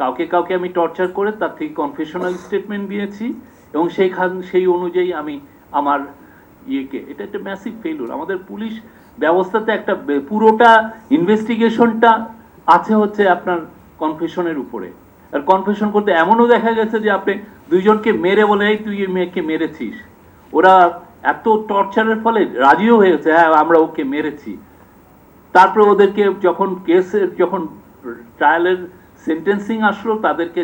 কাউকে কাউকে আমি টর্চার করে তার থেকে কনফেশনাল স্টেটমেন্ট দিয়েছি এবং সেইখান সেই অনুযায়ী আমি আমার ইয়েকে, এটা একটা ম্যাসিভ ফেলুর আমাদের পুলিশ ব্যবস্থাতে একটা, পুরোটা ইনভেস্টিগেশনটা আছে হচ্ছে আপনার কনফেশনের উপরে। আর কনফেশন করতে এমনও দেখা গেছে যে আপনি দুইজনকে মেরে বলে, এই তুই এই মেয়েকে মেরেছিস। ওরা এত টর্চারের ফলে রাজিও হয়েছে হ্যাঁ আমরা ওকে মেরেছি। তারপরে ওদেরকে যখন কেসের যখন ট্রায়ালের সেন্টেন্সিং আসলো, তাদেরকে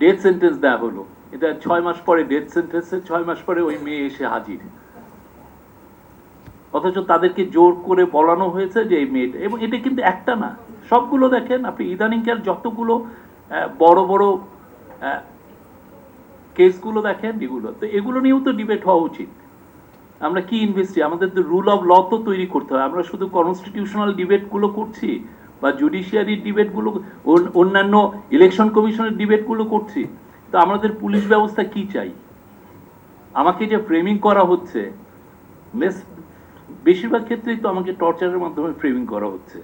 ডেথ সেন্টেন্স দেওয়া হলো। এটা ছয় মাস পরে ডেথ সেন্টেন্সে ছয় মাস পরে ওই মেয়ে এসে হাজির। অথচ তাদেরকে জোর করে বলানো হয়েছে যে এই মেয়েটা, এবং এটা কিন্তু একটা না। সবগুলো দেখেন আপনি, ইদানিংকার যতগুলো বড় বড় কেসগুলো দেখেন, এগুলো। তো এগুলো নিয়েও তো ডিবেট হওয়া উচিত। আমরা কি ইনভেস্টি আমাদের তো রুল অফ ল তো তৈরি করতে হয়। আমরা শুধু কনস্টিটিউশনাল ডিবেটগুলো করছি। বা জুডিশিয়ারি ডিবেটগুলো অন- অন্যান্য ইলেকশন কমিশনের ডিবেটগুলো করছি। তো আমাদের পুলিশ ব্যবস্থা কি চাই? আমাকে যে ফ্রেমিং করা হচ্ছে, বেশ- বেশিরভাগ ক্ষেত্রেই তো আমাকে টর্চারের মাধ্যমে ফ্রেমিং করা হচ্ছে।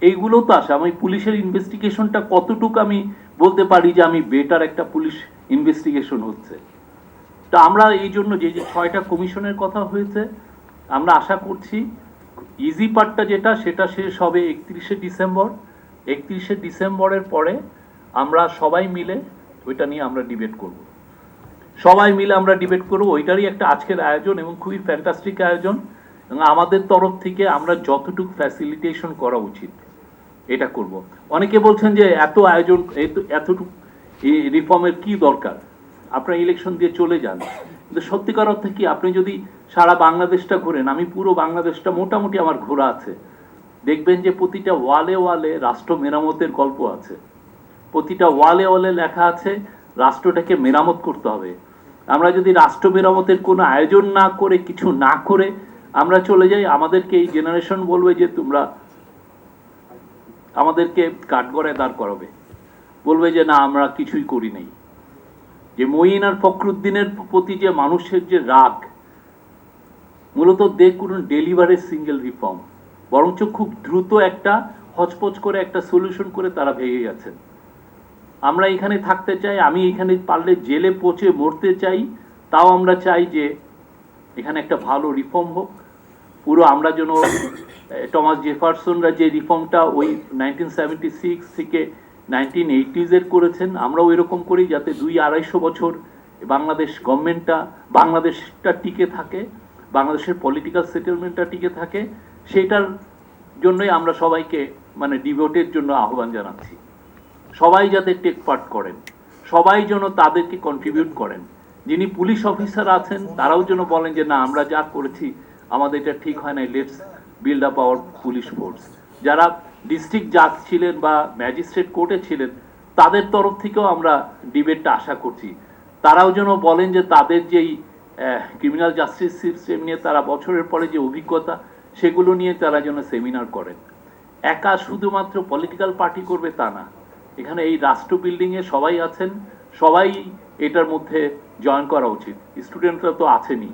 এইগুলো তো আসে, আমি পুলিশের ইনভেস্টিগেশনটা কতটুকু আমি বলতে পারি যে আমি বেটার একটা পুলিশ ইনভেস্টিগেশন হচ্ছে? তো আমরা এই জন্য যে যে ছয়টা কমিশনের কথা হয়েছে, আমরা আশা করছি ইজি পার্টটা যেটা, সেটা শেষ হবে একত্রিশে ডিসেম্বর। একত্রিশে ডিসেম্বরের পরে আমরা সবাই মিলে ওইটা নিয়ে আমরা ডিবেট করব। সবাই মিলে আমরা ডিবেট করব। ওইটারই একটা আজকের আয়োজন এবং খুবই ফ্যান্টাস্টিক আয়োজন। এবং আমাদের তরফ থেকে আমরা যতটুকু ফ্যাসিলিটেশন করা উচিত, এটা করব। অনেকে বলছেন যে এত আয়োজন, এত- এতটুকু রিফর্মের কি দরকার? আপনারা ইলেকশন দিয়ে চলে যান। সত্যিকার অর্থে কি, আপনি যদি সারা বাংলাদেশটা ঘোরেন, আমি পুরো বাংলাদেশটা মোটামুটি আমার ঘোরা আছে। দেখবেন যে প্রতিটা ওয়ালে ওয়ালে রাষ্ট্র মেরামতের গল্প আছে। প্রতিটা ওয়ালে ওয়ালে লেখা আছে, রাষ্ট্রটাকে মেরামত করতে হবে। আমরা যদি রাষ্ট্র মেরামতের কোনো আয়োজন না করে, কিছু না করে, আমরা চলে যাই, আমাদেরকে এই জেনারেশন বলবে যে তোমরা আমাদেরকে কাঠগড়ায় দাঁড় করাবে। বলবে যে না, আমরা কিছুই করি নাই। যে মঈন আর ফখরুদ্দিনের প্রতি যে মানুষের যে রাগ, মূলত they couldn't deliver single reform বরঞ্চ খুব দ্রুত একটা, হচপচ করে একটা সলিউশন করে তারা ভেঙে গেছেন আমরা এখানে থাকতে চাই, আমি এখানে পারলে জেলে পচে মরতে চাই, তাও আমরা চাই যে এখানে একটা ভালো রিফর্ম হোক। পুরো আমরা যেন টমাস জেফারসনরা যে রিফর্মটা ওই নাইনটিন থেকে নাইনটিন এইটিজের করেছেন। আমরাও এরকম করি যাতে দুই আড়াইশো বছর বাংলাদেশ গভর্নমেন্টটা, বাংলাদেশটা টিকে থাকে, বাংলাদেশের পলিটিক্যাল সেটেলমেন্টটা টিকে থাকে। সেটার জন্যই আমরা সবাইকে মানে ডিভোটের জন্য আহ্বান জানাচ্ছি। সবাই যাতে টেক পার্ট করেন। সবাই যেন তাদেরকে কন্ট্রিবিউট করেন। যিনি পুলিশ অফিসার আছেন, তারাও যেন বলেন যে, না, আমরা যা করেছি, আমাদের এটা ঠিক হয় নাই let's build up our police force যারা ডিস্ট্রিক্ট জাজ ছিলেন বা ম্যাজিস্ট্রেট কোর্টে ছিলেন, তাদের তরফ থেকেও আমরা ডিবেটটা আশা করছি। তারাও যেন বলেন যে তাদের যেই ক্রিমিনাল জাস্টিস সিস্টেম নিয়ে তারা বছরের পরে যে অভিজ্ঞতা, সেগুলো নিয়ে তারা যেন সেমিনার করেন। একা শুধুমাত্র পলিটিক্যাল পার্টি করবে তা না। এখানে এই রাষ্ট্র বিল্ডিংয়ে সবাই আছেন, সবাই এটার মধ্যে জয়েন করা উচিত। স্টুডেন্টরা তো আছেনই।